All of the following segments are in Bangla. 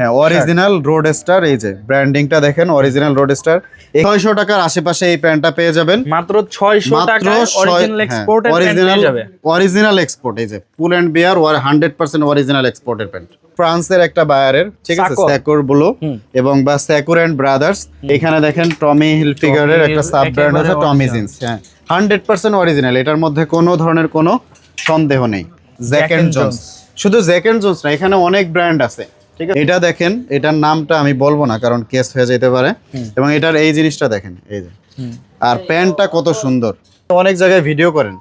হ্যাঁ অরিজিনাল রোড স্টার এই যে ব্র্যান্ডিংটা দেখেন অরিজিনাল রোড স্টার ছয়শো টাকার আশেপাশে এই প্যান্টটা পেয়ে যাবেন। মাত্র 600 টাকা অরিজিনাল এক্সপোর্টের প্যান্ট পেয়ে যাবে। অরিজিনাল এক্সপোর্ট এই যে Pull and Bear hundred percent original এক্সপোর্টের প্যান্ট। ফ্রান্সের একটা বায়ারের ঠিক আছে। ব্লু এবং বা স্যাকুর ব্রাদার্স এখানে দেখেন টমি হিলফিগারের একটা সাব ব্র্যান্ড হচ্ছে টমি। জিন্স হ্যাঁ। হান্ড্রেড পার্সেন্ট অরিজিনাল এটার মধ্যে কোনো ধরনের কোনো সন্দেহ নেই। জ্যাক এন্ড জোন্স শুধু জ্যাক এন্ড জোন্স না এখানে অনেক ব্র্যান্ড আছে। ঠিক আছে? এটা দেখেন এটার নামটা আমি বলব না কারণ কেস হয়ে যেতে পারে। এবং এটার এই জিনিসটা দেখেন এই যে। আর প্যান্টটা কত সুন্দর। অনেক জায়গায় ভিডিও করেন।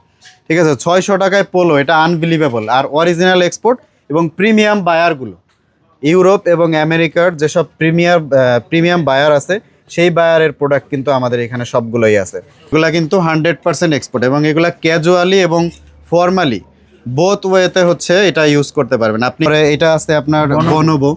ঠিক আছে ছয়শো টাকায় পোলো এটা আনবিলিভেবল আর অরিজিনাল এক্সপোর্ট এবং প্রিমিয়াম বায়ারগুলো ইউরোপ এবং আমেরিকার যেসব প্রিমিয়ার প্রিমিয়াম বায়ার আছে সেই বায়ারের প্রোডাক্ট কিন্তু আমাদের এখানে সবগুলোই আছে। এগুলা কিন্তু হান্ড্রেড পার্সেন্ট এক্সপোর্ট এবং এগুলা ক্যাজুয়ালি এবং ফর্মালি বোথ ওয়েতে হচ্ছে এটা ইউজ করতে পারবেন। আপনি এটা আছে আপনার বনবো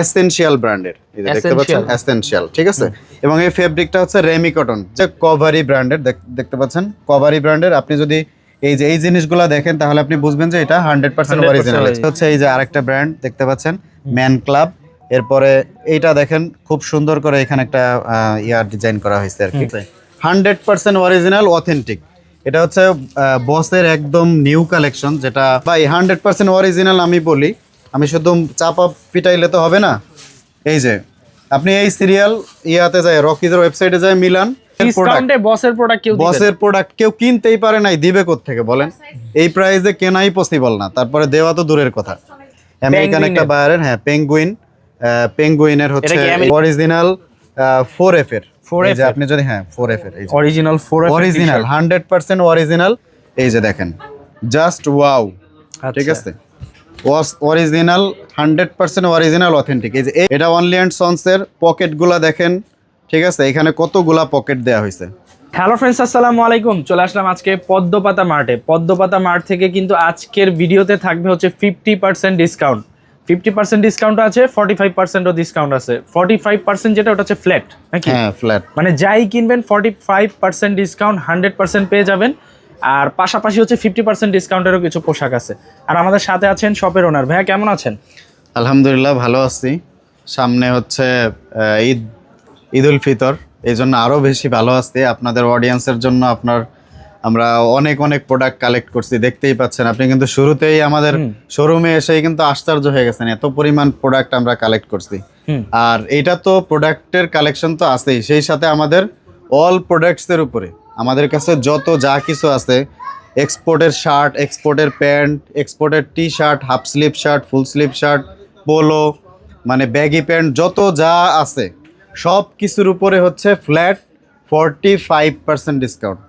এসেনশিয়াল ব্র্যান্ডের দেখতে পাচ্ছেন এসেনশিয়াল ঠিক আছে? এবং এই ফেব্রিকটা হচ্ছে রেমি কটন যে কভারি ব্র্যান্ডের দেখতে পাচ্ছেন? কভারি ব্র্যান্ডের আপনি যদি এই যে এই জিনিসগুলো দেখেন তাহলে আপনি বুঝবেন যে এটা হান্ড্রেড পার্সেন্ট 100% অরিজিনাল। হচ্ছে এই যে আরেকটা ব্র্যান্ড দেখতে পাচ্ছেন? ম্যান ক্লাব এরপরে এইটা দেখেন খুব সুন্দর করে এখানে একটা ইয়ার ডিজাইন করা হয়েছে আর কি। হান্ড্রেড পার্সেন্ট অরিজিনাল অথেন্টিক এটা হচ্ছে বসের একদম নিউ কালেকশন যেটা ভাই হান্ড্রেড পার্সেন্ট অরিজিনাল আমি বলি। আমি শুধু চাপা পিটাইলে তো হবে না। এই যে আপনি এই সিরিয়াল ইয়াতে যায় রকিজের ওয়েবসাইটে যায় মিলান বসের প্রোডাক্ট কেউ বসের প্রোডাক্ট কেউ কিনতেই পারে নাই দিবে থেকে বলেন? এই প্রাইসে কেনাই পসিবল না। তারপরে দেওয়া তো দূরের কথা। আমেরিকান একটা বায়ারের হ্যাঁ পেঙ্গুইন পেঙ্গুইনের হচ্ছে অরিজিনাল ফোর এফ এর 4F এই আপনি যদি হ্যাঁ ফোর এফ এর original 4 original hundred percent original এই যে দেখেন জাস্ট ওয়াও আচ্ছা। ঠিক আছে original hundred percent original authentic এই যে এটা অনলি অ্যান্ড সন্সের পকেটগুলা দেখেন ঠিক আছে? এখানে কতগুলা পকেট দেওয়া হয়েছে? হ্যালো ফ্রেন্ডস আসসালামু আলাইকুম। চলে আসলাম আজকে পদ্মপাতা মার্টে। পদ্মপাতা মার্ট থেকে কিন্তু আজকের ভিডিওতে থাকবে হচ্ছে fifty percent discount fifty percent discount আছে ফর্টি ফাইভ পার্সেন্টও ডিসকাউন্ট আছে। ফর্টি ফাইভ পার্সেন্ট যেটা ওটা হচ্ছে ফ্ল্যাট নাকি? হ্যাঁ ফ্ল্যাট মানে যাই কিনবেন forty five percent discount hundred percent পেয়ে যাবেন। আর পাশাপাশি হচ্ছে ফিফটি পার্সেন্ট ডিসকাউন্টেরও কিছু পোশাক আছে। আর আমাদের সাথে আছেন শপের ওনার ভাইয়া কেমন আছেন? আলহামদুলিল্লাহ ভালো আছি। সামনে হচ্ছে ঈদ ঈদ উল ফিতর। এই জন্য আরও বেশি ভালো আছি। আপনাদের অডিয়েন্সের জন্য আপনার আমরা অনেক অনেক প্রোডাক্ট কালেক্ট করছি দেখতেই পাচ্ছেন। আপনি কিন্তু শুরুতেই আমাদের শোরুমে এসেই কিন্তু আশ্চর্য হয়ে গেছেন এত পরিমাণ প্রোডাক্ট আমরা কালেক্ট করছি। আর এটা তো প্রোডাক্টের কালেকশন তো আছেই সেই সাথে আমাদের অল প্রোডাক্টসের উপরে। আমাদের কাছে যত যা কিছু আছে এক্সপোর্টের শার্ট এক্সপোর্টের প্যান্ট এক্সপোর্টের T shirt half sleeve shirt full sleeve shirt polo মানে ব্যাগি প্যান্ট যত যা আছে সব কিছুর উপরে হচ্ছে flat forty five percent discount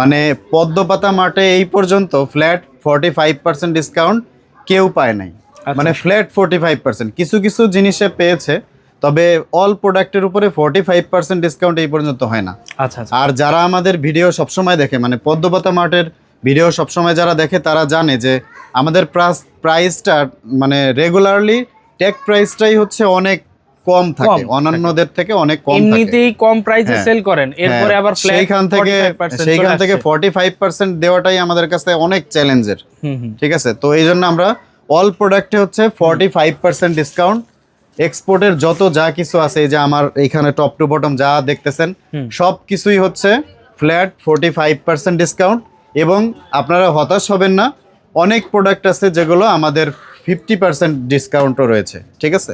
মানে পদ্মপাতা মাঠে এই পর্যন্ত flat forty five percent discount কেউ পায় নাই। মানে ফ্ল্যাট ফোর্টি ফাইভ পার্সেন্ট কিছু কিছু জিনিসে পেয়েছে তবে অল প্রোডাক্টের উপরে ফর্টি ফাইভ পার্সেন্ট ডিসকাউন্ট এই পর্যন্ত হয় না। আচ্ছা আচ্ছা। আর যারা আমাদের ভিডিও সবসময় দেখে মানে পদ্মপাতা মার্টের ভিডিও সবসময় যারা দেখে তারা জানে যে আমাদের প্রাইসটা মানে রেগুলারলি টেক প্রাইসটাই হচ্ছে অনেক কম থাকে। অন্যান্যদের থেকে অনেক কম এমনিতেই কম প্রাইসে হ্যাঁ। সেল করেন। এরপরে হ্যাঁ, আবার ফ্ল্যাট সেইখান থেকে সেইখান থেকে ফর্টি ফাইভ পার্সেন্ট দেওয়াটাই আমাদের কাছে অনেক চ্যালেঞ্জের ঠিক আছে? তো এই জন্য আমরা অল প্রোডাক্টে হচ্ছে ফর্টি ফাইভ পার্সেন্ট ডিসকাউন্ট এক্সপোর্টের যত যা কিছু আছে এই যে আমার এখানে টপ টু বটম যা দেখতেছেন সব কিছুই হচ্ছে flat forty five percent discount এবং আপনারা হতাশ হবেন না অনেক প্রোডাক্ট আছে যেগুলো আমাদের ফিফটি পার্সেন্ট ডিসকাউন্টও রয়েছে ঠিক আছে?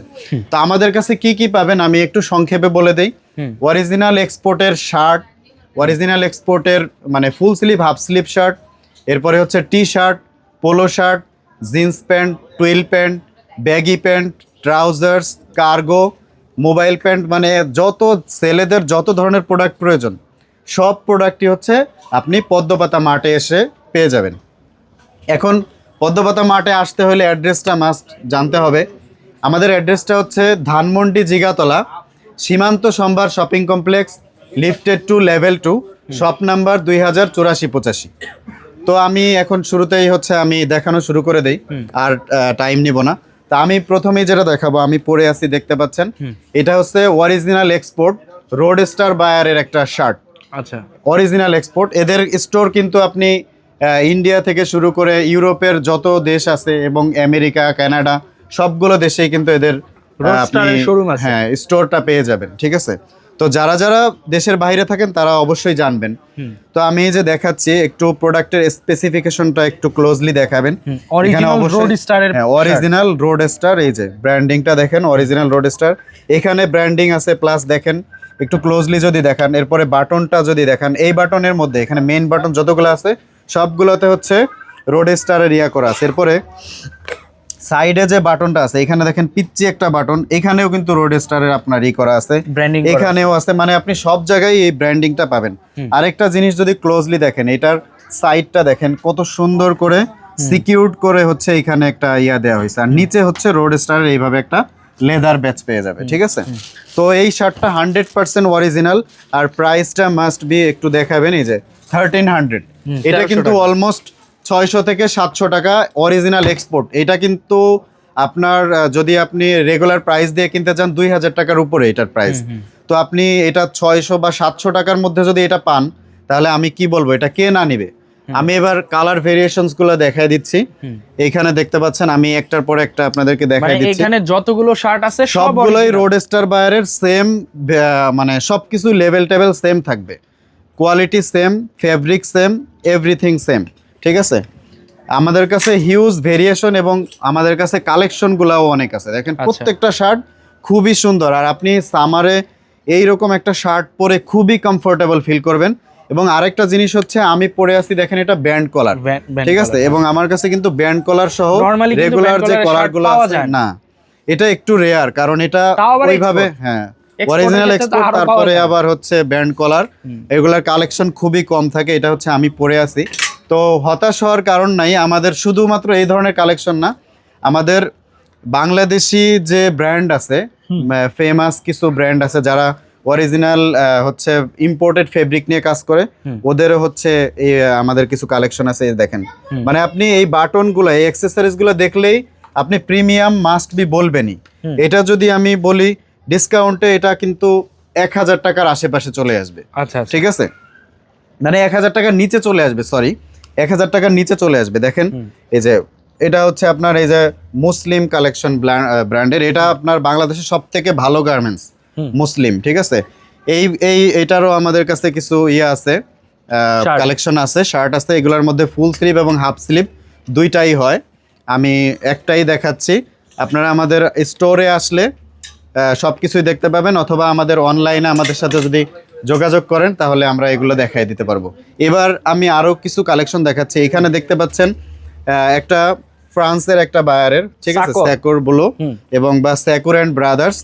তো আমাদের কাছে কি কি পাবেন আমি একটু সংক্ষেপে বলে দিই। অরিজিনাল এক্সপোর্টের শার্ট অরিজিনাল এক্সপোর্টের মানে full sleeve half sleeve shirt এরপরে হচ্ছে T shirt polo shirt jeans pant twill pant baggy pant trousers cargo mobile pant মানে যত ছেলেদের যত ধরনের প্রোডাক্ট প্রয়োজন সব প্রোডাক্টই হচ্ছে আপনি পদ্মপাতা মাঠে এসে পেয়ে যাবেন। এখন পদ্মপাতা মাঠে আসতে হলে অ্যাড্রেসটা মাস্ট জানতে হবে। আমাদের অ্যাড্রেসটা হচ্ছে Dhanmondi Jigatola Shimanto Shambhar shopping complex lifted two level two shop number দুই হাজার চুরাশি পঁচাশি। তো আমি এখন শুরুতেই হচ্ছে আমি দেখানো শুরু করে দেই আর টাইম নিব না। তা আমি প্রথমেই যেটা দেখাবো আমি পরে আছি দেখতে পাচ্ছেন। এটা হচ্ছে অরিজিনাল এক্সপোর্ট রোড স্টার বায়ারের একটা শার্ট আচ্ছা। অরিজিনাল এক্সপোর্ট এদের স্টোর কিন্তু আপনি ইন্ডিয়া থেকে শুরু করে ইউরোপের যত দেশ আছে এবং আমেরিকা কানাডা সবগুলো দেশেই কিন্তু এদের হ্যাঁ স্টোরটা পেয়ে যাবেন ঠিক আছে? তো যারা যারা দেশের বাইরে থাকেন তারা অবশ্যই জানবেন। তো আমি এই যে দেখাচ্ছি একটু প্রোডাক্টের স্পেসিফিকেশনটা একটু ক্লোজলি দেখাবেন। অরিজিনাল রোড স্টার এই যে ব্র্যান্ডিংটা দেখেন অরিজিনাল রোড স্টার এখানে ব্র্যান্ডিং আছে প্লাস দেখেন একটু ক্লোজলি যদি দেখান এরপরে বাটনটা যদি দেখান এই বাটনের মধ্যে এখানে মেইন বাটন যতগুলো আছে সবগুলোতে হচ্ছে রোড স্টারের ইয়া করা আছে। এরপরে সাইডে যে বাটনটা আছে এখানে দেখেন পিচ্ছি একটা বাটন এখানেও কিন্তু রোড স্টারের আপনার ই করা আছে। ব্র্যান্ডিং এখানেও আছে। মানে আপনি সব জায়গায় এই ব্র্যান্ডিংটা পাবেন। আরেকটা জিনিস যদি ক্লোজলি দেখেন এটার সাইডটা দেখেন কত সুন্দর করে সিকিউরড করে হচ্ছে এখানে একটা ইয়া দেওয়া হয়েছে। আর নিচে হচ্ছে রোড স্টারের এইভাবে একটা লেদার ব্যাচ পেয়ে যাবে ঠিক আছে? তো এই শার্টটা হান্ড্রেড পার্সেন্ট অরিজিনাল আর প্রাইসটা মাস্ট বি একটু দেখাবেন এই যে থার্টিন হান্ড্রেড এটা কিন্তু অলমোস্ট ছয়শো থেকে সাতশো টাকা অরিজিনাল এক্সপোর্ট এটা কিন্তু আপনার যদি আপনি রেগুলার প্রাইস দিয়ে কিনতে চান দুই হাজার টাকার উপরে এটার প্রাইস তো আপনি এটা ছয়শো বা সাতশো টাকার মধ্যে যদি এটা পান তাহলে আমি কি বলব এটা কে না নিবে? আমি এবার কালার ভেরিয়েশনসগুলো দেখাই দিচ্ছি। এখানে দেখতে পাচ্ছেন আমি একটার পর একটা আপনাদেরকে মানে দেখাই দিচ্ছি। এখানে যতগুলো শার্ট আছে সব সবগুলোই original। রোড স্টার বায়ারের সেম মানে সবকিছু লেভেল টেবেল সেম থাকবে। Quality same fabric same everything same ঠিক আছে? আমাদের কাছে হিউজ ভেরিয়েশন এবং আমাদের কাছে কালেকশনগুলোও অনেক আছে। দেখেন আচ্ছা। প্রত্যেকটা শার্ট খুবই সুন্দর আর আপনি সামারে এইরকম একটা শার্ট পরে খুবই কমফোর্টেবল ফিল করবেন। এবং আরেকটা জিনিস হচ্ছে আমি পরে আছি দেখেন এটা ব্যান্ড কলার ঠিক আছে? এবং আমার কাছে কিন্তু ব্যান্ড কলার সহ রেগুলার যে collar-এর কলারগুলো আছে না। এটা একটু রেয়ার কারণ এটা ওইভাবে হ্যাঁ অরিজিনাল এক্সপোর্ট তারপরে আবার হচ্ছে ব্যান্ড কলার এগুলার কালেকশন খুবই কম থাকে এটা হচ্ছে আমি পরে আছি। তো হতাশ হওয়ার কারণ নাই আমাদের শুধুমাত্র এই ধরনের কালেকশন না আমাদের বাংলাদেশি যে ব্র্যান্ড আছে ফেমাস কিছু ব্র্যান্ড আছে যারা অরিজিনাল হচ্ছে ইম্পোর্টেড ফেব্রিক নিয়ে কাজ করে। ওদেরও হচ্ছে এই, আমাদের কিছু কালেকশন আছে দেখেন। মানে আপনি এই বাটনগুলো এই অ্যাক্সেসরিজগুলো দেখলেই আপনি প্রিমিয়াম মাস্ট বি বলবেনই। এটা যদি আমি বলি ডিসকাউন্টে এটা কিন্তু এক হাজার টাকার আশেপাশে চলে আসবে। আচ্ছা আচ্ছা। ঠিক আছে? মানে এক হাজার টাকার নিচে চলে আসবে সরি এক হাজার টাকার নিচে চলে আসবে। দেখেন এই যে এটা হচ্ছে আপনার এই যে মুসলিম কালেকশন ব্র্যান্ডের এটা আপনার বাংলাদেশের সব থেকে ভালো গার্মেন্টস মুসলিম ঠিক আছে? এই এই এটারও আমাদের কাছে কিছু ইয়ে আছে। কালেকশন আছে শার্ট আছে এগুলোর মধ্যে ফুল স্লিভ এবং হাফ স্লিভ দুইটাই হয়। আমি একটাই দেখাচ্ছি। আপনারা আমাদের স্টোরে আসলে সব কিছুই দেখতে পাবেন অথবা আমাদের অনলাইনে আমাদের সাথে যদি যোগাযোগ করেন তাহলে আমরা এগুলো দেখাই দিতে পারব। এবার আমি আরও কিছু কালেকশন দেখাচ্ছি। এখানে দেখতে পাচ্ছেন একটা ফ্রান্সের একটা বায়ারের ঠিক আছে? স্যাকোর বলো এবং বা স্যাকোর অ্যান্ড ব্রাদার্স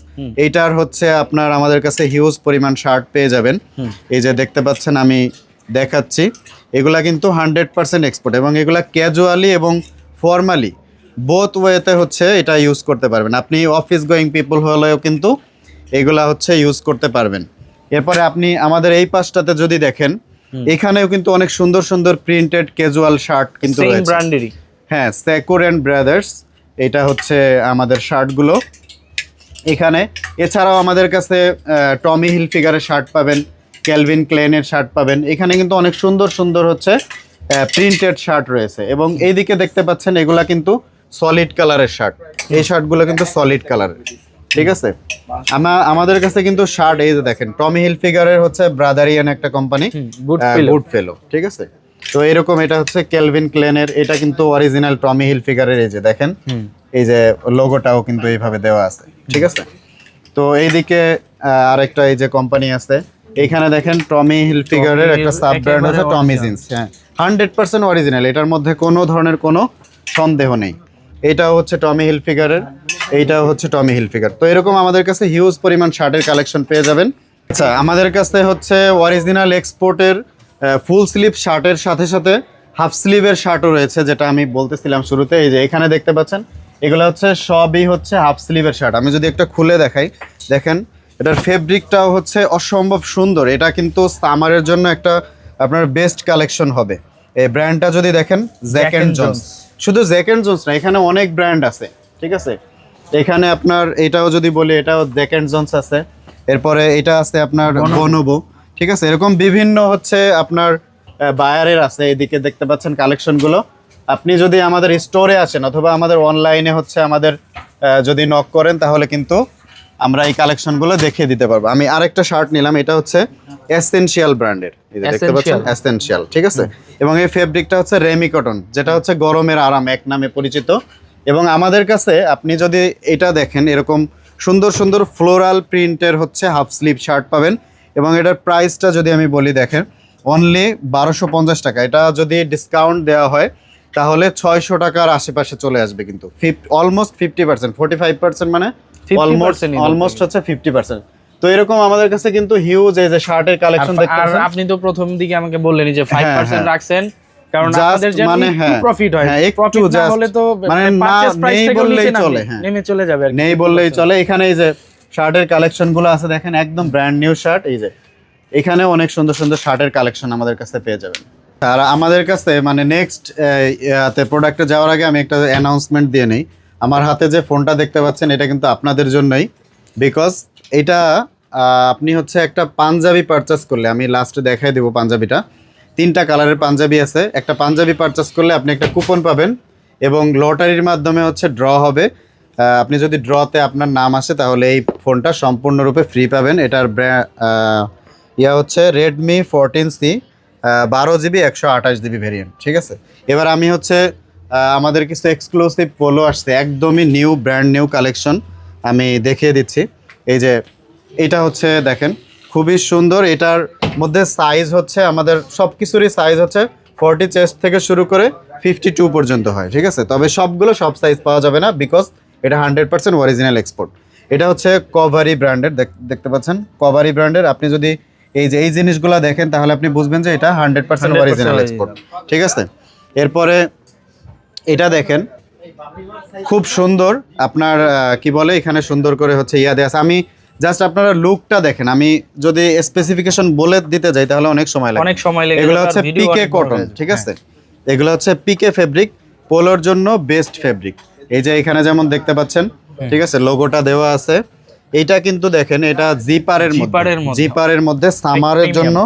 এইটার হচ্ছে আপনার আমাদের কাছে হিউজ পরিমাণ শার্ট পেয়ে যাবেন। এই যে দেখতে পাচ্ছেন আমি দেখাচ্ছি। এগুলা কিন্তু হান্ড্রেড পার্সেন্ট এক্সপোর্ট এবং এগুলা ক্যাজুয়ালি এবং ফর্মালি বোথ ওয়েতে হচ্ছে এটা ইউজ করতে পারবেন। আপনি অফিস গোয়িং পিপল হলেও কিন্তু এগুলা হচ্ছে ইউজ করতে পারবেন। এরপরে আপনি আমাদের এই পাশটাতে যদি দেখেন এখানেও কিন্তু অনেক সুন্দর সুন্দর প্রিন্টেড ক্যাজুয়াল শার্ট কিন্তু রয়েছে। ব্র্যান্ডেরই হ্যাঁ স্যাকোর অ্যান্ড ব্রাদার্স এটা হচ্ছে আমাদের শার্টগুলো এখানে এছাড়াও আমাদের কাছে টমি হিল ফিগারের শার্ট পাবেন ক্যালভিন ক্লেনের শার্ট পাবেন। এখানে কিন্তু অনেক সুন্দর সুন্দর হচ্ছে প্রিন্টেড শার্ট রয়েছে। এবং এইদিকে দেখতে পাচ্ছেন এগুলা কিন্তু সলিড কালারের শার্ট। এই শার্টগুলো কিন্তু সলিড কালারের ঠিক আছে? আমা আমাদের কাছে কিন্তু শার্ট এই যে দেখেন টমি হিল ফিগারের হচ্ছে ব্রাদারিয়ান একটা কোম্পানি গুড ফিল ঠিক আছে? তো এরকম এটা হচ্ছে কেলভিন ক্লেনের এটা কিন্তু অরিজিনাল টমি হিল ফিগারের এই যে দেখেন এই যে লোগোটাও কিন্তু এইভাবে দেওয়া আছে ঠিক আছে? তো এইদিকে আরেকটা এই যে কোম্পানি আছে এখানে দেখেন টমি হিল ফিগারের একটা সাব ব্র্যান্ড আছে টমি। জিন্স হ্যাঁ। হান্ড্রেড পার্সেন্ট অরিজিনাল এটার মধ্যে কোনো ধরনের কোনো সন্দেহ নেই। এটাও হচ্ছে টমি হিল ফিগারের এইটাও হচ্ছে টমি হিল ফিগার তো এরকম আমাদের কাছে হিউজ পরিমাণ শার্টের কালেকশন পেয়ে যাবেন। আচ্ছা আমাদের কাছে হচ্ছে অরিজিনাল এক্সপোর্টের ফুল স্লিভ শার্টের সাথে সাথে হাফ স্লিভের শার্টও রয়েছে যেটা আমি বলতেছিলাম শুরুতে। এই যে এখানে দেখতে পাচ্ছেন এগুলো হচ্ছে সবই হচ্ছে হাফ স্লিভের শার্ট। আমি যদি একটা খুলে দেখাই দেখেন এটার ফেব্রিকটাও হচ্ছে অসম্ভব সুন্দর। এটা কিন্তু সামারের জন্য একটা আপনার বেস্ট কালেকশন হবে। এই ব্র্যান্ডটা যদি দেখেন জ্যাক অ্যান্ড জোন্স শুধু জ্যাক অ্যান্ড জোন্স না এখানে অনেক ব্র্যান্ড আছে ঠিক আছে? এখানে আপনার এটাও যদি বলি এটাও জ্যাকেন্ড জোন্স আছে। এরপরে এটা আছে আপনার বনবো ঠিক আছে? এরকম বিভিন্ন হচ্ছে আপনার বায়ারের আছে এদিকে দেখতে পাচ্ছেন কালেকশনগুলো আপনি যদি আমাদের স্টোরে আসেন অথবা আমাদের অনলাইনে হচ্ছে আমাদের যদি নক করেন তাহলে কিন্তু আমরা এই কালেকশনগুলো দেখিয়ে দিতে পারব। আমি আরেকটা শার্ট নিলাম এটা হচ্ছে এসেনশিয়াল ব্র্যান্ডের দেখতে পাচ্ছেন। এসেনশিয়াল ঠিক আছে? এবং এই ফেব্রিকটা হচ্ছে রেমি কটন যেটা হচ্ছে গরমের আরাম এক নামে পরিচিত। এবং আমাদের কাছে আপনি যদি এটা দেখেন এরকম সুন্দর সুন্দর ফ্লোরাল প্রিন্টের হচ্ছে হাফ স্লিভ শার্ট পাবেন। এবং এটার প্রাইসটা যদি আমি বলি দেখেন অনলি বারোশো পঞ্চাশ টাকা। এটা যদি ডিসকাউন্ট দেওয়া হয় তাহলে ছয়শো টাকার আশেপাশে চলে আসবে কিন্তু। Fif almost fifty percent forty five percent মানে 50% অলমোস্ট অলমোস্ট হচ্ছে ফিফটি পার্সেন্ট তো এরকম আমাদের কাছে কিন্তু হিউজ এই যে শার্টের কালেকশন দেখতে আর আপনি তো প্রথম দিকে আমাকে বললেনই যে হ্যাঁ, হ্যাঁ। রাখছেন কারণ আমাদের যেন মানে হ্যাঁ, প্রফিট হয়। হ্যাঁ, একটু প্রফিট না হলে তো মানে নেই বললেই চলে, হ্যাঁ। নেমে চলে যাবে আর নেই বললেই চলে। এখানে এই যে শার্টের কালেকশনগুলো আছে দেখেন একদম ব্র্যান্ড নিউ শার্ট এই যে। এখানে অনেক সুন্দর সুন্দর শার্টের কালেকশন আমাদের কাছে পেয়ে যাবেন। আর আমাদের কাছে মানে নেক্সট প্রোডাক্টে যাওয়ার আগে আমি একটা অ্যানাউন্সমেন্ট দিয়ে নেই। আমার হাতে যে ফোনটা দেখতে পাচ্ছেন, এটা কিন্তু আপনাদের জন্যই। বিকজ এটা আপনি হচ্ছে একটা পাঞ্জাবি পারচেস করলে, আমি লাস্টে দেখাই দেবো পাঞ্জাবিটা। তিনটা কালারের পাঞ্জাবি আছে। একটা পাঞ্জাবি পারচেস করলে আপনি একটা কুপন পাবেন এবং লটারির মাধ্যমে হচ্ছে ড্র হবে। আপনি যদি ড্রতে আপনার নাম আসে, তাহলে এই ফোনটা সম্পূর্ণরূপে ফ্রি পাবেন। এটার ইয়া হচ্ছে রেডমি ফোরটিন সি বারো জিবি একশো আঠাশ জিবি ভেরিয়েন্ট ঠিক আছে? এবার আমি হচ্ছে আমাদের কিছু এক্সক্লুসিভ পোলো আসছে একদমই নিউ ব্র্যান্ড নিউ কালেকশন আমি দেখিয়ে দিচ্ছি। এই যে এটা হচ্ছে দেখেন খুবই সুন্দর এটার মধ্যে সাইজ হচ্ছে আমাদের সব কিছুরই সাইজ হচ্ছে ফর্টি চেস্ট থেকে শুরু করে ফিফটি টু পর্যন্ত হয় ঠিক আছে? তবে সবগুলো সব সাইজ পাওয়া যাবে না বিকজ এটা হান্ড্রেড পার্সেন্ট অরিজিনাল এক্সপোর্ট এটা হচ্ছে কভারি ব্র্যান্ডের দেখতে পাচ্ছেন? কভারি ব্র্যান্ডের আপনি যদি এই যে এই জিনিসগুলো দেখেন তাহলে আপনি বুঝবেন যে এটা হান্ড্রেড পার্সেন্ট অরিজিনাল এক্সপোর্ট ঠিক আছে? এরপরে এটা দেখেন খুব সুন্দর। আপনার কি বলে এখানে সুন্দর করে হচ্ছে ইয়া দেয়া আছে। আমি জাস্ট আপনারা লুকটা দেখেন। আমি যদি স্পেসিফিকেশন বলে দিতে যাই তাহলে অনেক সময় লাগে। অনেক সময় লেগে এগুলো হচ্ছে পিকে কটন ঠিক আছে? এগুলো হচ্ছে পিকে ফেব্রিক পোলোর জন্য বেস্ট ফেব্রিক এই যে এখানে যেমন দেখতে পাচ্ছেন ঠিক আছে? লোগোটা দেওয়া আছে। এটা কিন্তু দেখেন এটা জিপারের। জিপারের মধ্যে। সামারের জন্য।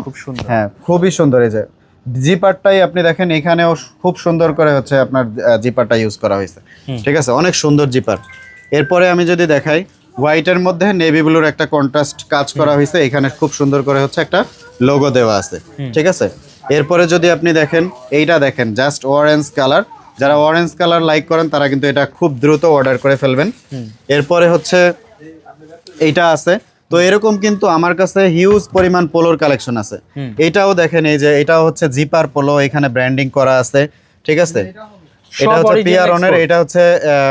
হ্যাঁ খুবই সুন্দর এই যে। জিপারটাই আপনি দেখেন এখানেও খুব সুন্দর করে হচ্ছে আপনার জিপারটা ইউজ করা হয়েছে। ঠিক আছে? অনেক সুন্দর জিপার। এরপরে আমি যদি দেখাই হোয়াইটের মধ্যে নেভি ব্লুর একটা কন্ট্রাস্ট কাজ করা হয়েছে। এখানে খুব সুন্দর করে হচ্ছে একটা লোগো দেওয়া আছে। ঠিক আছে? এরপরে যদি আপনি দেখেন এইটা দেখেন জাস্ট অরেঞ্জ কালার যারা অরেঞ্জ কালার লাইক করেন তারা কিন্তু এটা খুব দ্রুত অর্ডার করে ফেলবেন। এরপরে হচ্ছে এইটা আছে। তো এরকম কিন্তু আমার কাছে হিউজ পরিমাণ পোলোর কালেকশন আছে। এটাও দেখেন এই যে এটা হচ্ছে জিপার পোলো এখানে ব্র্যান্ডিং করা আছে ঠিক আছে? এটা হচ্ছে পিয়ারনের এটা হচ্ছে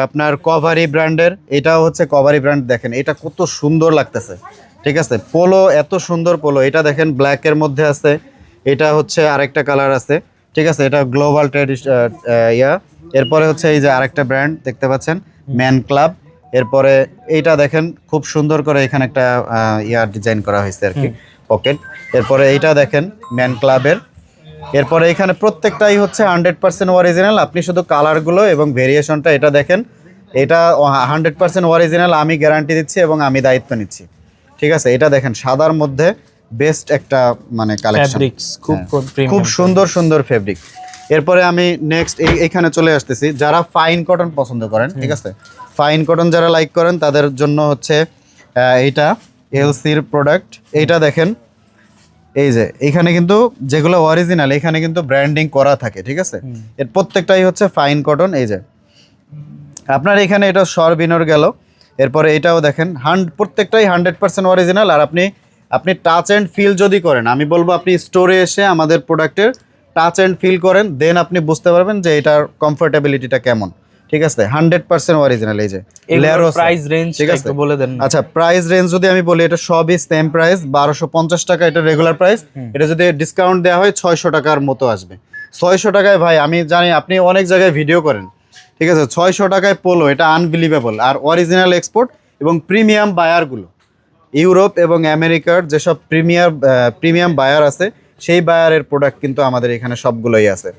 আপনার কভারি ব্র্যান্ডের এটাও হচ্ছে কভারি ব্র্যান্ড দেখেন এটা কত সুন্দর লাগতেছে ঠিক আছে? পোলো এত সুন্দর পোলো এটা দেখেন ব্ল্যাকের মধ্যে আছে এটা হচ্ছে আরেকটা কালার আছে ঠিক আছে? এটা গ্লোবাল ট্রেডিশ ইয়া। এরপরে হচ্ছে এই যে আরেকটা ব্র্যান্ড দেখতে পাচ্ছেন? ম্যান ক্লাব এরপরে এইটা দেখেন খুব সুন্দর করে এখানে একটা ইয়ার ডিজাইন করা হয়েছে আর কি পকেট। এরপরে এইটা দেখেন ম্যান ক্লাবের। এরপরে এখানে প্রত্যেকটাই হচ্ছে হান্ড্রেড পার্সেন্ট অরিজিনাল আপনি শুধু কালারগুলো এবং ভেরিয়েশনটা এটা দেখেন এটা হান্ড্রেড পার্সেন্ট অরিজিনাল আমি গ্যারান্টি দিচ্ছি এবং আমি দায়িত্ব নিচ্ছি। ঠিক আছে? এটা দেখেন সাদার মধ্যে বেস্ট একটা মানে কালেকশন খুব খুব সুন্দর সুন্দর ফেব্রিক এরপরে আমি নেক্সট এখানে চলে আসতেছি যারা ফাইন কটন পছন্দ করেন ঠিক আছে? ফাইন কটন যারা লাইক করেন তাদের জন্য হচ্ছে এইটা এলসির প্রোডাক্ট এইটা দেখেন এই যে এখানে কিন্তু যেগুলো অরিজিনাল এখানে কিন্তু ব্র্যান্ডিং করা থাকে ঠিক আছে? এর প্রত্যেকটাই হচ্ছে ফাইন কটন এই যে। আপনার এখানে এটা সর সরবিনর গেল এরপরে এটাও দেখেন হান্ড প্রত্যেকটাই হান্ড্রেড পার্সেন্ট অরিজিনাল আর আপনি আপনি টাচ অ্যান্ড ফিল যদি করেন আমি বলব আপনি স্টোরে এসে আমাদের প্রোডাক্টের টাচ অ্যান্ড ফিল করেন দেন আপনি বুঝতে পারবেন যে এটার কমফোর্টেবিলিটিটা কেমন। ঠিক আছে? হান্ড্রেড পার্সেন্ট অরিজিনাল এই যে Laros- প্রাইস রেঞ্জ ঠিক আছে? বলে দেন। আচ্ছা প্রাইস রেঞ্জ যদি আমি বলি এটা সবই সেম প্রাইস বারোশো পঞ্চাশ টাকা এটা রেগুলার প্রাইস এটা যদি ডিসকাউন্ট দেওয়া হয় ছয়শো টাকার মতো আসবে। ছয়শো টাকায় ভাই আমি জানি আপনি অনেক জায়গায় ভিডিও করেন। ঠিক আছে? ছয়শো টাকায় পোলো এটা আনবিলিভেবল আর অরিজিনাল এক্সপোর্ট এবং প্রিমিয়াম বায়ারগুলো ইউরোপ এবং আমেরিকার যেসব প্রিমিয়ার প্রিমিয়াম বায়ার আছে সেই বায়ারের প্রোডাক্ট কিন্তু আমাদের এখানে সবগুলোই আছে।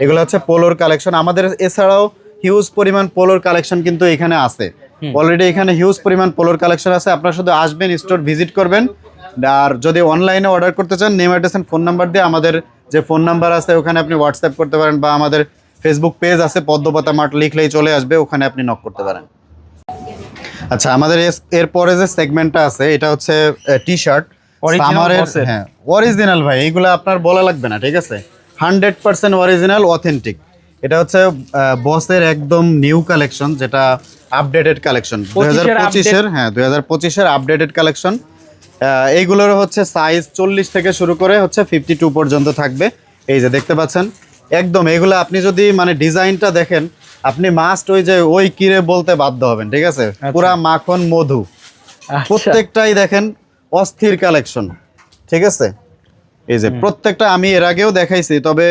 এগুলো হচ্ছে পোলোর কালেকশন আমাদের এছাড়াও হিউজ পরিমাণ পোলোর কালেকশন কিন্তু এখানে আছে। অলরেডি এখানে হিউজ পরিমাণ পোলোর কালেকশন আছে। আপনারা শুধু আসবেন স্টোর ভিজিট করবেন। আর যদি অনলাইনে অর্ডার করতে চান নেম অ্যাড্রেস ফোন নাম্বার দিয়ে আমাদের যে ফোন নাম্বার আছে ওখানে আপনি হোয়াটসঅ্যাপ করতে পারেন বা আমাদের ফেসবুক পেজ আছে পদ্মপাতা মাঠ লিখলেই চলে আসবে ওখানে আপনি নক করতে পারেন। আচ্ছা আমাদের এরপরে যে সেগমেন্টটা আছে এটা হচ্ছে টি শার্ট সামারের হ্যাঁ অরিজিনাল ভাই এইগুলো আপনার বলা লাগবে না ঠিক আছে? হান্ড্রেড পার্সেন্ট অরিজিনাল অথেন্টিক এটা হচ্ছে বসের একদম নিউ কালেকশন যেটা আপডেটেড কালেকশন দুই হাজার 25 এর পঁচিশের হ্যাঁ দুই হাজার পঁচিশের আপডেটেড কালেকশন এইগুলোর হচ্ছে সাইজ চল্লিশ থেকে শুরু করে হচ্ছে ফিফটি টু পর্যন্ত থাকবে। এই যে দেখতে পাচ্ছেন একদম এগুলো আপনি যদি মানে ডিজাইনটা দেখেন আপনি মাস্ট ওই যে ওই কিরে বলতে বাধ্য হবেন ঠিক আছে? পুরা মাখন মধু। আচ্ছা। প্রত্যেকটাই দেখেন অস্থির কালেকশন ঠিক আছে? এই যে প্রত্যেকটা আমি এর আগেও দেখাইছি তবে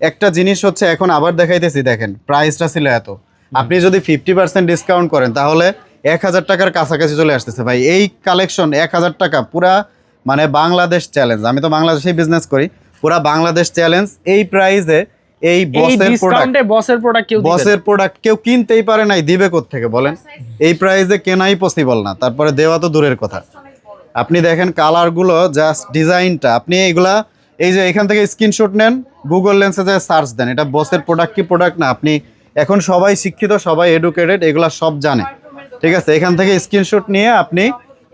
একটা জিনিস হচ্ছে এখন আবার দেখাইতেছি দেখেন প্রাইসটা ছিল এত। আপনি যদি ফিফটি পার্সেন্ট ডিসকাউন্ট করেন তাহলে এক হাজার টাকার কাছাকাছি চলে আসতেছে। ভাই এই কালেকশন এক হাজার টাকা পুরা মানে বাংলাদেশ চ্যালেঞ্জ আমি তো বাংলাদেশেই বিজনেস করি পুরা বাংলাদেশ চ্যালেঞ্জ এই প্রাইসে এই বসের প্রোডাক্ট বসের প্রোডাক্ট কেউ বসের প্রোডাক্ট কেউ কিনতেই পারে নাই দিবে থেকে বলেন? এই প্রাইসে কেনাই পসিবল না তারপরে দেওয়া তো দূরের কথা। আপনি দেখেন কালারগুলো জাস্ট ডিজাইনটা আপনি এইগুলা এই যে এখান থেকে স্ক্রিনশট নেন গুগল লেন্সে যায় সার্চ দেন এটা বসের প্রোডাক্ট কি প্রোডাক্ট না আপনি এখন সবাই শিক্ষিত সবাই এডুকেটেড এগুলা সব জানে। ঠিক আছে এখান থেকে স্ক্রিনশট নিয়ে আপনি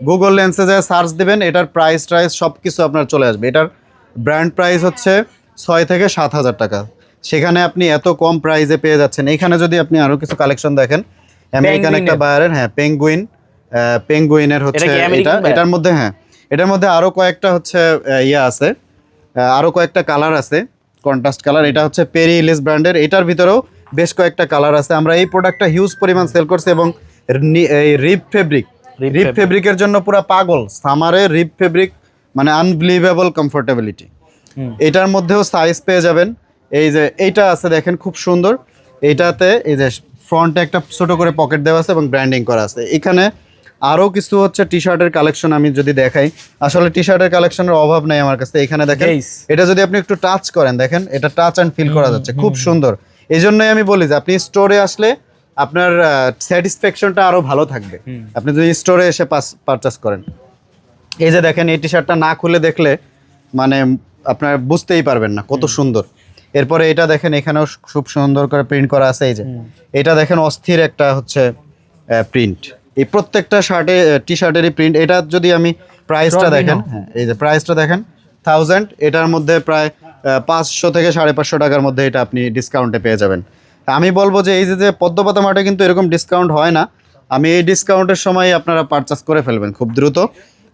গুগল লেন্সে যায় সার্চ দিবেন এটার প্রাইস ট্রাইস সব কিছু আপনার চলে আসবে। এটার ব্র্যান্ড প্রাইস হচ্ছে ছয় থেকে সাত হাজার টাকা। সেখানে আপনি এত কম প্রাইসে পেয়ে যাচ্ছেন। এখানে যদি আপনি আরও কিছু কালেকশন দেখেন আমেরিকান একটা। বায়ারের হ্যাঁ পেঙ্গুইন পেঙ্গুইনের হচ্ছে এটা এটার মধ্যে হ্যাঁ এটার মধ্যে আরও কয়েকটা হচ্ছে ইয়ে আছে। আহ, আরও কয়েকটা কালার আছে কন্ট্রাস্ট কালার। এটা হচ্ছে পেরি ইলিস ব্র্যান্ডের এটার ভিতরেও বেশ কয়েকটা কালার আছে। আমরা এই প্রোডাক্টটা হিউজ পরিমাণ সেল করছি এবং এই রিপ ফেব্রিক রিপ ফেব্রিকের জন্য পুরো পাগল। সামারে রিপ ফেব্রিক মানে আনবিলিভেবল কমফোর্টেবিলিটি এটার মধ্যেও সাইজ পেয়ে যাবেন। এই যে এইটা আছে দেখেন খুব সুন্দর। এইটাতে এই যে ফ্রন্টে একটা ছোট করে পকেট দেওয়া আছে এবং ব্র্যান্ডিং করা আছে। এখানে আরও কিছু হচ্ছে টি শার্টের কালেকশন আমি যদি দেখাই। আসলে টি শার্টের কালেকশনের অভাব নেই আমার কাছে। এখানে দেখেন এটা যদি আপনি একটু টাচ করেন দেখেন এটা টাচ অ্যান্ড ফিল করা যাচ্ছে। খুব সুন্দর। এই জন্যই আমি বলি যে আপনি স্টোরে আসলে আপনার স্যাটিসফ্যাকশনটা আরও ভালো থাকবে। আপনি যদি স্টোরে এসে পাস পারচেস করেন। এই যে দেখেন এই টি শার্টটা না খুলে দেখলে মানে আপনার বুঝতেই পারবেন না কত সুন্দর। এরপরে এটা দেখেন এখানেও খুব সুন্দর করে প্রিন্ট করা আছে। এই যে এটা দেখেন অস্থির একটা হচ্ছে প্রিন্ট এই প্রত্যেকটা শার্টে টি শার্টেরই প্রিন্ট এটা যদি আমি প্রাইসটা দেখেন হ্যাঁ এই যে প্রাইসটা দেখেন থাউজেন্ড এটার মধ্যে প্রায় পাঁচশো থেকে সাড়ে পাঁচশো টাকার মধ্যে এটা আপনি ডিসকাউন্টে পেয়ে যাবেন। তা আমি বলব যে এই যে যে পদ্মপাতা মাঠে কিন্তু এরকম ডিসকাউন্ট হয় না। আমি এই ডিসকাউন্টের সময় আপনারা পারচেস করে ফেলবেন খুব দ্রুত।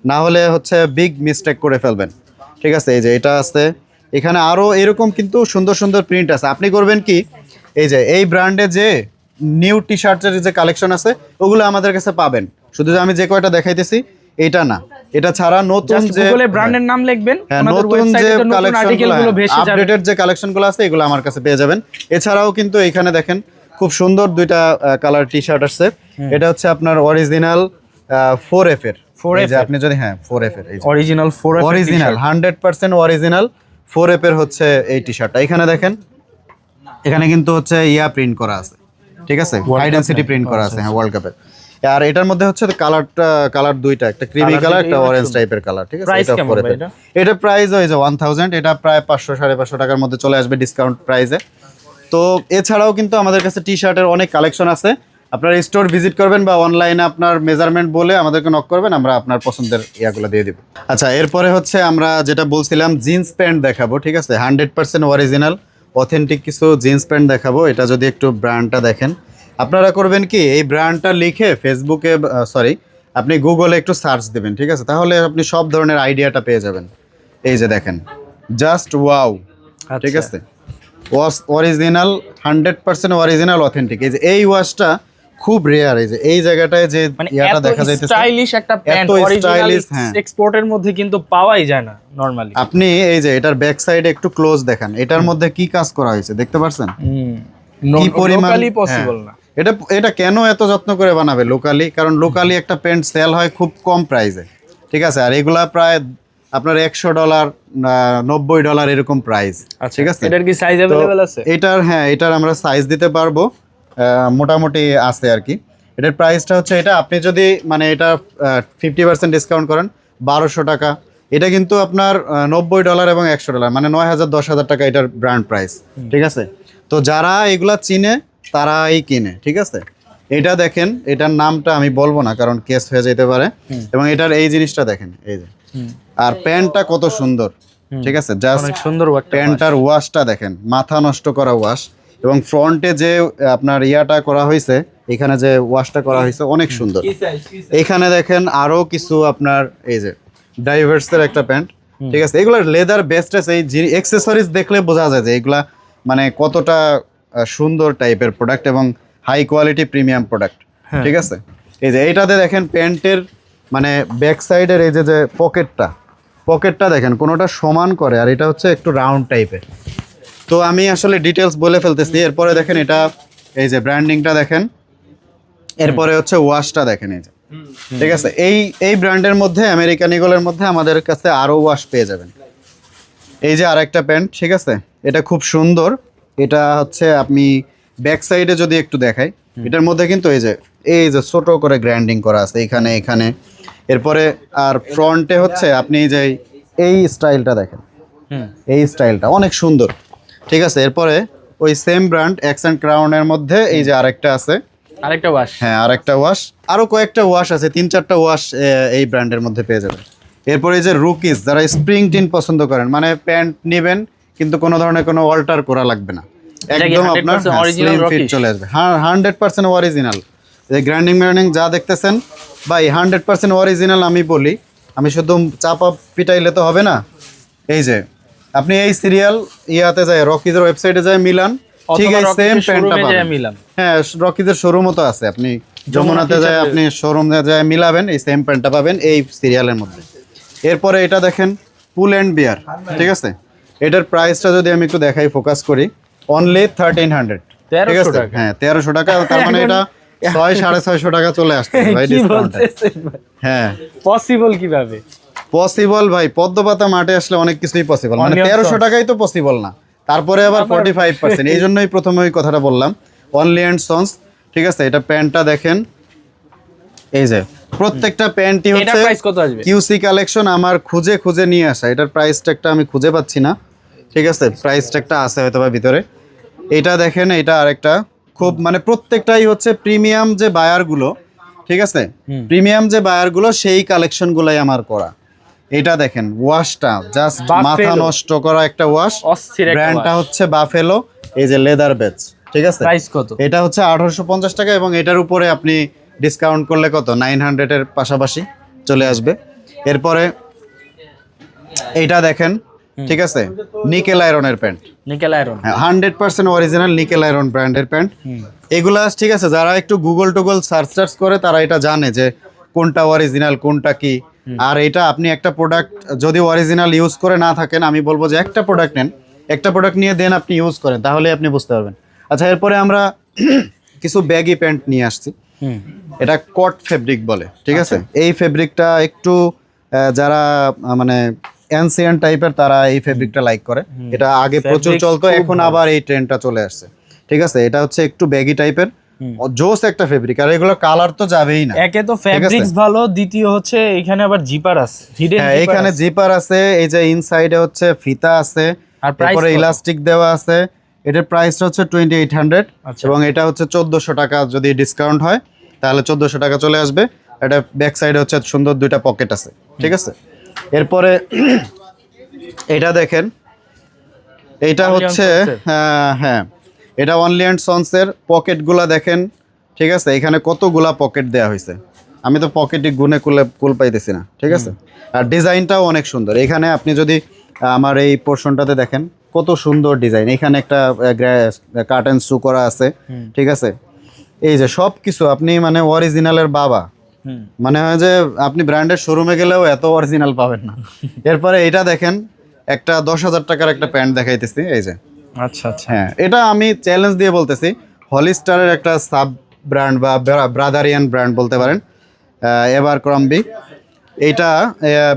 না হলে হচ্ছে বিগ মিস্টেক করে ফেলবেন। ঠিক আছে? এই যে এটা আছে। এখানে আরও এরকম কিন্তু সুন্দর সুন্দর প্রিন্ট আছে। আপনি করবেন কি? এই যে এই ব্র্যান্ডে যে নিউ টি শার্টের যে কালেকশন আছে ওগুলো আমাদের কাছে পাবেন। শুধু আমি যে কয়টা দেখাইতেছি এটা না। এটা ছাড়া নতুন যে গুগলে ব্র্যান্ডের নাম লিখবেন হ্যাঁ আমাদের নতুন যে ওয়েবসাইটে নতুন আর্টিকেলগুলো ভেসে যাবে। আপডেটেড যে কালেকশনগুলো আছে এগুলো আমার কাছে পেয়ে যাবেন। এছাড়াও কিন্তু এখানে দেখেন খুব সুন্দর দুইটা কালার টি শার্ট আসছে। এটা হচ্ছে আপনার অরিজিনাল ফোর এফ এর। 4F এই এর। আপনি যদি হ্যাঁ ফোর এফ এর original four original hundred percent original four F এর হচ্ছে এই টি। শার্টটা এখানে দেখেন এখানে কিন্তু হচ্ছে ইয়া প্রিন্ট করা আছে। ঠিক আছে? World হাইড সিটি প্রিন্ট করা আচ্ছা, আছে হ্যাঁ ওয়ার্ল্ড কাপের আর এটার মধ্যে হচ্ছে কালারটা কালার দুইটা একটা ক্রিমি কালার একটা অরেঞ্জ টাইপের কালার ঠিক আছে? এটা কেমন 4F ভাই এর। এটা? প্রাইস হয়ে যায় ওয়ান থাউজেন্ড এটা প্রায় পাঁচশো সাড়ে পাঁচশো টাকার মধ্যে চলে আসবে ডিসকাউন্ট প্রাইসে তো এছাড়াও কিন্তু আমাদের কাছে টি শার্টের অনেক কালেকশন আছে। আপনারা স্টোর ভিজিট করবেন বা অনলাইনে আপনার মেজারমেন্ট বলে আমাদেরকে নক করবেন আমরা আপনার পছন্দের ইয়াগুলো দিয়ে দিব। আচ্ছা এরপরে হচ্ছে আমরা যেটা বলছিলাম জিন্স প্যান্ট দেখাবো ঠিক আছে? হান্ড্রেড পার্সেন্ট অরিজিনাল অথেন্টিক কিছু জিন্স প্যান্ট দেখাবো এটা যদি একটু ব্র্যান্ডটা দেখেন। আপনারা করবেন কি এই ব্র্যান্ডটা লিখে ফেসবুকে সরি আপনি গুগলে একটু সার্চ দেবেন ঠিক আছে? তাহলে আপনি সব ধরনের আইডিয়াটা পেয়ে যাবেন। এই যে দেখেন জাস্ট ওয়াও ঠিক আছে? Wash original hundred percent original authentic এই যে এই ওয়াশটা খুব রেয়ার এই যে এই জায়গাটায় যে মানে ইয়াটা দেখা যাইতেছে স্টাইলিশ একটা প্যান্ট অরিজিনাল এক্সপোর্টের মধ্যে কিন্তু পাওয়াই যায় না নরমালি আপনি এই যে এটার ব্যাক সাইডে একটু ক্লোজ দেখেন এটার মধ্যে কি কাজ করা হয়েছে দেখতে পারছেন? কি পরিমাণ পসিবল হ্যাঁ। না। এটা এটা কেন এত যত্ন করে বানাবে লোকালি কারণ লোকালি একটা প্যান্ট সেল হয় খুব কম প্রাইসে ঠিক আছে আর এগুলা প্রায় আপনার একশো ডলার নব্বই ডলার এরকম প্রাইস আচ্ছা, ঠিক আছে? এটার কি সাইজ অ্যাভেলেবল আছে? এটার হ্যাঁ এটার আমরা সাইজ দিতে পারব। মোটামুটি আছে আর কি। এটার প্রাইসটা হচ্ছে এটা। আপনি যদি মানে এটা ফিফটি পার্সেন্ট ডিসকাউন্ট করেন বারোশো টাকা। এটা কিন্তু আপনার নব্বই ডলার এবং একশো ডলার মানে নয় হাজার দশ হাজার টাকা এটার ব্র্যান্ড প্রাইস ঠিক আছে? তো যারা এগুলা চিনে তারাই কিনে ঠিক আছে? এটা দেখেন এটার নামটা আমি বলব না কারণ কেস হয়ে যেতে পারে। এবং এটার এই জিনিসটা দেখেন এই যে। আর প্যান্টটা কত সুন্দর ঠিক আছে? জাস্ট সুন্দর প্যান্টটার ওয়াশটা দেখেন মাথা নষ্ট করা ওয়াশ এবং ফ্রন্টে যে আপনার ইয়াটা করা হয়েছে এখানে যে ওয়াশটা করা হয়েছে অনেক সুন্দর। এখানে দেখেন আরও কিছু আপনার এই যে ডাইভার্সের একটা প্যান্ট। ঠিক আছে এগুলোর লেদার বেস্টেস এই এক্সেসরিজ দেখলে বোঝা যায় যে এগুলা মানে কতটা সুন্দর টাইপের প্রোডাক্ট এবং হাই কোয়ালিটি প্রিমিয়াম প্রোডাক্ট। ঠিক আছে? এই যে এইটাতে দেখেন প্যান্টের মানে ব্যাক সাইডের এই যে যে পকেটটা পকেটটা দেখেন কোনোটা সমান করে আর এটা হচ্ছে একটু রাউন্ড টাইপের তো আমি আসলে ডিটেলস বলে ফেলতেছি। এরপরে দেখেন এটা এই যে ব্র্যান্ডিংটা দেখেন। এরপরে হচ্ছে ওয়াশটা দেখেন এই যে। ঠিক আছে? এই এই ব্র্যান্ডের মধ্যে আমেরিকান ইগলের মধ্যে আমাদের কাছে আরও ওয়াশ পেয়ে যাবেন। এই যে আর একটা প্যান্ট ঠিক আছে? এটা খুব সুন্দর। এটা হচ্ছে আপনি ব্যাক সাইডে যদি একটু দেখাই এটার মধ্যে কিন্তু এই যে এই যে ছোট করে গ্র্যান্ডিং করা আছে এখানে এখানে। এরপরে আর ফ্রন্টে হচ্ছে আপনি এই যে এই স্টাইলটা দেখেন। এই স্টাইলটা অনেক সুন্দর। ঠিক আছে এরপরে ওই সেম ব্র্যান্ড অ্যাকসেন্ট ক্রাউনের মধ্যে এই যে আরেকটা আছে। আরেকটা ওয়াশ হ্যাঁ আরেকটা ওয়াশ আরও কয়েকটা ওয়াশ আছে তিন চারটা ওয়াশ এই ব্র্যান্ডের মধ্যে পেয়ে যাবেন। এরপরে এই যে রুকিস যারা স্প্রিং টিন পছন্দ করেন মানে প্যান্ট নেবেন কিন্তু কোনো ধরনের কোনো অল্টার করা লাগবে না। একদম আপনার 100% স্লিম ফিট চলে আসবে। হ্যাঁ হান্ড্রেড পার্সেন্ট অরিজিনাল এই গ্র্যান্ডিং ম্যান্ডিং যা দেখতেছেন বা এই হান্ড্রেড পার্সেন্ট অরিজিনাল আমি বলি। আমি শুধু চাপা পিটাইলে তো হবে না। এই যে আপনি এই সিরিয়াল ইয়াতে যায় রকিজের ওয়েবসাইটে যায় মিলান ঠিক আছে সেম প্যান্টটা পাবেন মিলাম হ্যাঁ রকিজের শোরুমও তো আছে। আপনি যমুনাতে যায় আপনি শোরুমে যায় মিলাবেন এই সেম প্যান্টটা পাবেন এই সিরিয়ালের মধ্যে। এরপরে এটা দেখেন পুল অ্যান্ড বিয়ার ঠিক আছে? এটার প্রাইসটা যদি আমি একটু দেখাই ফোকাস করি অনলি থার্টিন হান্ড্রেড ঠিক 1300 আছে? হ্যাঁ তেরোশো টাকা তার মানে এটা ছয় সাড়ে ছয়শো টাকা চলে আসছে হ্যাঁ হ্যাঁ। পসিবল কীভাবে? পসিবল ভাই। পদ্মপাতা মাঠে আসলে অনেক কিছুই পসিবল মানে তেরোশো। টাকাই তো পসিবল না। তারপরে আবার ফর্টি ফাইভ পার্সেন্ট এই জন্যই প্রথমে ওই কথাটা বললাম। অনলি অ্যান্ড সন্স ঠিক আছে? এটা প্যান্টটা দেখেন। এই যে প্রত্যেকটা প্যান্টই হচ্ছে কিউসি কালেকশন আমার খুঁজে খুঁজে নিয়ে আসা। এটার প্রাইস ট্যাগটা আমি খুঁজে পাচ্ছি না। ঠিক আছে? প্রাইস ট্যাগটা আছে হয়তো বা ভিতরে। এটা দেখেন এটা আরেকটা। খুব মানে প্রত্যেকটাই হচ্ছে প্রিমিয়াম যে বায়ারগুলো ঠিক আছে? প্রিমিয়াম যে বায়ারগুলো সেই কালেকশনগুলোই আমার করা। এটা দেখেন ওয়াশটা জাস্ট মাথা নষ্ট করা একটা ওয়াশ ব্র্যান্ডটা হচ্ছে বাফেলো এই যে লেদার বেচ ঠিক আছে? প্রাইস কত? এটা হচ্ছে আঠারোশো পঞ্চাশ টাকা এবং এটার উপরে আপনি ডিসকাউন্ট করলে কত? নাইন হান্ড্রেডের পাশাপাশি চলে আসবে। এরপরে এইটা দেখেন ঠিক আছে? নিকেল আয়রনের pant. Nickel iron. Hundred percent original nickel iron ব্র্যান্ডের প্যান্ট। এগুলা ঠিক আছে যারা একটু গুগল টুগল সার্চ টার্চ করে তারা এটা জানে যে কোনটা অরিজিনাল কোনটা কি। আর এটা আপনি একটা প্রোডাক্ট যদি অরিজিনাল ইউজ করে না থাকেন আমি বলব যে একটা প্রোডাক্ট নেন। একটা প্রোডাক্ট নিয়ে দেন আপনি ইউজ করেন তাহলে আপনি বুঝতে পারবেন। আচ্ছা এরপরে আমরা কিছু ব্যাগি প্যান্ট নিয়ে আসছি। এটা কট ফেব্রিক বলে ঠিক আছে? এই ফেব্রিকটা একটু যারা মানে অ্যানসিয়ান টাইপের তারা এই ফেব্রিকটা লাইক করে। এটা আগে প্রচুর চলতো এখন আবার এই ট্রেন্ডটা চলে আসছে। ঠিক আছে? এটা হচ্ছে একটু ব্যাগি টাইপের জোস একটা ফেব্রিক আর এগুলো কালার তো যাবেই না। একে তো ফ্যাব্রিক্স ভালো দ্বিতীয় হচ্ছে এখানে আবার জিপার আছে। হিডেন হ্যাঁ এখানে জিপার আছে এই যে ইনসাইডে হচ্ছে ফিতা আছে আর তারপরে ইলাস্টিক দেওয়া আছে। এটার প্রাইসটা হচ্ছে টোয়েন্টি এইট হান্ড্রেড। এবং এটা হচ্ছে চোদ্দোশো টাকা যদি ডিসকাউন্ট হয় তাহলে চোদ্দোশো টাকা চলে আসবে। এটা ব্যাক সাইডে হচ্ছে সুন্দর দুইটা পকেট আছে। ঠিক আছে? এরপরে এটা দেখেন। on হচ্ছে Sons হ্যাঁ। এটা অনলি অ্যান্ড সন্সের পকেটগুলা দেখেন ঠিক আছে? এখানে কতগুলা পকেট দেওয়া হয়েছে আমি তো পকেটে গুনে কুলে কুল পাইতেছি না ঠিক আছে? আর ডিজাইনটাও অনেক সুন্দর। এখানে আপনি যদি আমার এই পোর্শনটাতে দেখেন কত সুন্দর ডিজাইন। এখানে একটা কার্টেন শু করা আছে ঠিক আছে? এই যে সব কিছু আপনি মানে অরিজিনালের বাবা। মানে হয় যে আপনি ব্র্যান্ডের শোরুমে গেলেও এত অরিজিনাল পাবেন না। এরপরে এটা দেখেন একটা দশ হাজার টাকার একটা প্যান্ট দেখাইতেছি এই যে। আচ্ছা আচ্ছা। হ্যাঁ এটা আমি চ্যালেঞ্জ দিয়ে বলতেছি। হলিস্টারের একটা সাব ব্র্যান্ড বা ব্রাদারিয়ান ব্র্যান্ড বলতে পারেন এবার ক্রম্বি এইটা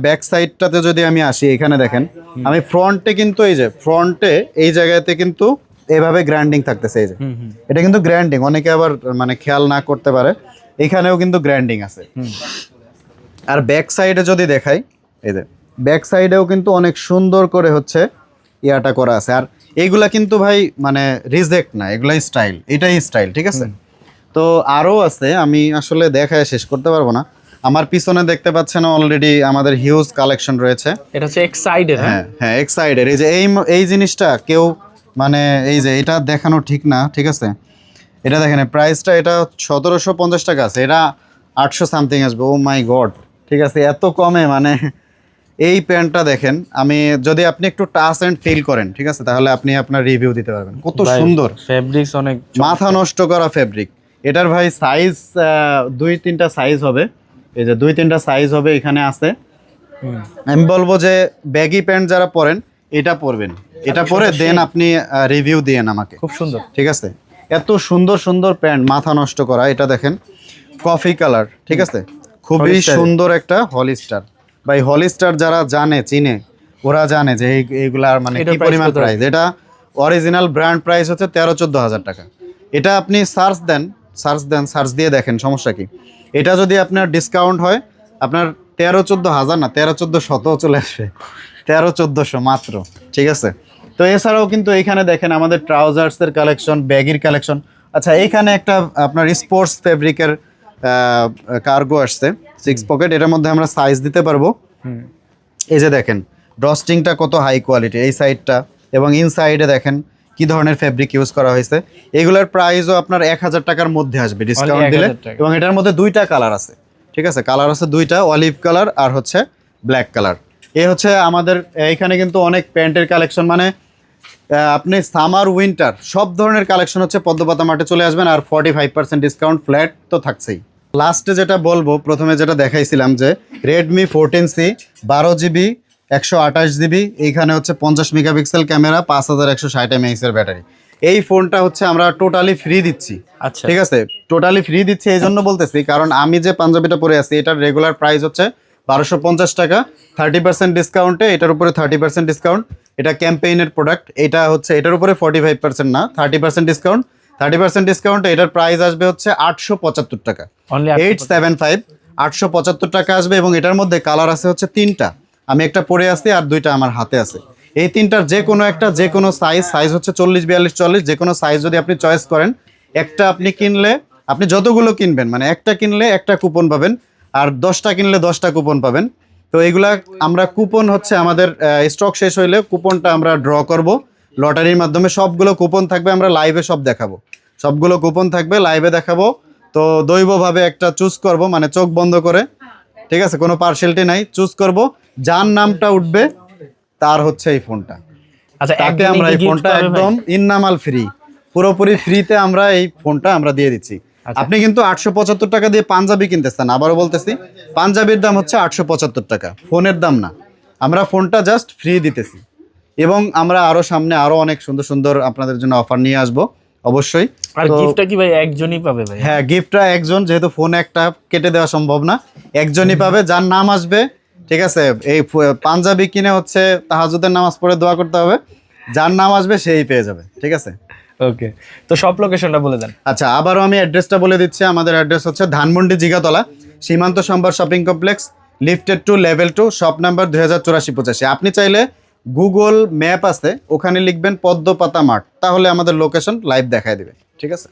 ব্যাক সাইডটাতে যদি আমি আসি এখানে দেখেন আমি ফ্রন্টে কিন্তু এই যে ফ্রন্টে এই জায়গাতে কিন্তু এইভাবে গ্র্যান্ডিং থাকতেছে এই যে। এটা কিন্তু গ্র্যান্ডিং অনেকে আবার মানে খেয়াল না করতে পারে। এখানেও কিন্তু গ্র্যান্ডিং আছে। আর ব্যাক সাইডে যদি দেখাই এই যে ব্যাক সাইডেও কিন্তু অনেক সুন্দর করে হচ্ছে ইয়াটা করা আছে। আর এইগুলা কিন্তু ভাই মানে রিজেক্ট না এগুলাই স্টাইল এটাই স্টাইল ঠিক আছে? তো আরও আছে আমি আসলে দেখায় শেষ করতে পারব না। আমার পিছনে দেখতে পাচ্ছেন অলরেডি আমাদের হিউজ কালেকশন রয়েছে। এটা হচ্ছে এক্সাইডেড হ্যাঁ? হ্যাঁ এক্সাইডেড এই যে এই এই জিনিসটা কেউ মানে এই যে এটা দেখানো ঠিক না ঠিক আছে? এটা দেখেন প্রাইসটা এটা সতেরোশো পঞ্চাশ টাকা আছে এটা আটশো সামথিং আসবে ও মাই গড ঠিক আছে? এত কমে মানে এই প্যান্টটা দেখেন আমি যদি আপনি একটু টাচ অ্যান্ড ফিল করেন ঠিক আছে? তাহলে আপনি আপনার রিভিউ দিতে পারবেন। কত সুন্দর। ফেব্রিক্স অনেক মাথা নষ্ট করা ফেব্রিক এটার ভাই সাইজ দুই তিনটা সাইজ হবে। এই যে দুই তিনটা সাইজ হবে এখানে আছে। আমি বলব যে ব্যাগি প্যান্ট যারা পরেন এটা পরবেন। এটা পরে দেন আপনি রিভিউ দিয়েন আমাকে। খুব সুন্দর। ঠিক আছে? এত সুন্দর সুন্দর প্যান্ট মাথা নষ্ট করা এটা দেখেন। কফি কালার ঠিক আছে? খুবই সুন্দর একটা হলিস্টার ভাই হলিস্টার যারা জানে চিনে ওরা জানে যে এই এইগুলার মানে কি পরিমাণ প্রাইস এটা অরিজিনাল ব্র্যান্ড প্রাইস হচ্ছে তেরো চোদ্দ হাজার টাকা। এটা আপনি সার্চ দেন সার্চ দেন সার্চ দিয়ে দেখেন সমস্যা কি? এটা যদি আপনার ডিসকাউন্ট হয় আপনার তেরো চোদ্দ হাজার না তেরো চোদ্দ শত চলে আসবে। তেরো চোদ্দোশো মাত্র ঠিক আছে? তো এছাড়াও কিন্তু এখানে দেখেন আমাদের ট্রাউজার্সের কালেকশন ব্যাগির কালেকশন আচ্ছা এখানে একটা আপনার স্পোর্টস ফেব্রিকের কার্গো আসছে সিক্স পকেট এটার মধ্যে আমরা সাইজ দিতে পারব। এই যে দেখেন ড্রস্টিংটা কত হাই কোয়ালিটি এই সাইডটা এবং ইনসাইডে দেখেন কি ধরনের ফেব্রিক ইউজ করা হয়েছে। এগুলোর প্রাইসও আপনার এক হাজার টাকার মধ্যে আসবে ডিসকাউন্ট দিলে। এবং এটার মধ্যে দুইটা কালার আছে ঠিক আছে? কালার আছে দুইটা অলিভ কালার আর হচ্ছে ব্ল্যাক কালার এ হচ্ছে আমাদের এইখানে কিন্তু অনেক প্যান্টের কালেকশন মানে আপনি সামার উইন্টার সব ধরনের কালেকশন হচ্ছে পদ্মপাতা মাঠে চলে আসবেন আর forty five percent discount flat তো থাকছেই। লাস্টে যেটা বলব প্রথমে যেটা দেখাইছিলাম যে রেডমি ফোরটিন সি বারো জিবি একশো আঠাশ জিবি এইখানে হচ্ছে পঞ্চাশ মেগাপিক্সেল ক্যামেরা পাঁচ হাজার একশো ষাট এমএইচের ব্যাটারি। এই ফোনটা হচ্ছে আমরা টোটালি ফ্রি দিচ্ছি। আচ্ছা। ঠিক আছে? টোটালি ফ্রি দিচ্ছি এই জন্য বলতেছি কারণ আমি যে পাঞ্জাবিটা পরে আছি এটার রেগুলার প্রাইস হচ্ছে বারোশো পঞ্চাশ টাকা। থার্টি পার্সেন্ট ডিসকাউন্টে এটার উপরে থার্টি পার্সেন্ট ডিসকাউন্ট এটা ক্যাম্পেইনের প্রোডাক্ট এটা হচ্ছে এটার উপরে ফর্টি ফাইভ পার্সেন্ট না thirty percent discount thirty percent ডিসকাউন্টে এটার প্রাইস আসবে হচ্ছে আটশো পঁচাত্তর টাকা। এইট সেভেন ফাইভ আটশো পঁচাত্তর টাকা আসবে এবং এটার মধ্যে কালার আছে হচ্ছে তিনটা। আমি একটা পরে আছি আর দুইটা আমার হাতে আছে। এই তিনটার যে কোনো একটা যে কোনো সাইজ সাইজ হচ্ছে চল্লিশ বিয়াল্লিশ চল্লিশ যে কোনো সাইজ যদি আপনি চয়েস করেন একটা আপনি কিনলে আপনি যতগুলো কিনবেন মানে একটা কিনলে একটা কুপন পাবেন আর দশটা কিনলে দশটা কুপন পাবেন। তো এগুলা আমরা কুপন হচ্ছে আমাদের স্টক শেষ হইলে কুপনটা আমরা ড্র করব। লটারির মাধ্যমে সবগুলো কুপন থাকবে আমরা লাইভে সব দেখাবো। সবগুলো কুপন থাকবে লাইভে দেখাবো। তো দৈবভাবে একটা চুজ করব মানে চোখ বন্ধ করে। ঠিক আছে? কোনো পার্সেলটি নাই চুজ করব। যার নামটা উঠবে তার হচ্ছে এই ফোনটা। আচ্ছা তাকে আমরা এই ফোনটা একদম ইননামাল ফ্রি পুরোপুরি ফ্রিতে আমরা এই ফোনটা আমরা দিয়ে দিচ্ছি। আচ্ছা। আপনি কিন্তু আটশো পঁচাত্তর টাকা দিয়ে পাঞ্জাবি কিনতেছেন আবারও বলতেছি পাঞ্জাবির দাম হচ্ছে আটশো পঁচাত্তর টাকা। ফোনের দাম না। আমরা ফোনটা জাস্ট ফ্রি দিতেছি। এবং আমরা আরও সামনে আরও অনেক সুন্দর সুন্দর আপনাদের জন্য অফার নিয়ে আসব। অবশ্যই। আর গিফটটা কি ভাই একজনই পাবে ভাই? হ্যাঁ গিফটটা একজন যেহেতু ফোন একটা কেটে দেওয়া সম্ভব না। একজনই পাবে যার নাম আসবে ঠিক আছে? এই পাঞ্জাবি কিনে হচ্ছে তাহাজুদের নামাজ পড়ে দোয়া করতে হবে। যার নাম আসবে সেই পেয়ে যাবে ঠিক আছে? ওকে তো সব লোকেশনটা বলে দেন। আচ্ছা আবারও আমি অ্যাড্রেসটা বলে দিচ্ছি। আমাদের অ্যাড্রেস হচ্ছে Dhanmondi Jigatola Shimanto Shambhar shopping complex lifted two level two shop number দুই হাজার চুরাশি পঁচাশি। আপনি চাইলে গুগল ম্যাপ আছে, ওখানে লিখবেন পদ্মপাতা মাঠ। তাহলে আমাদের লোকেশন লাইভ দেখায় দেবে। ঠিক আছে?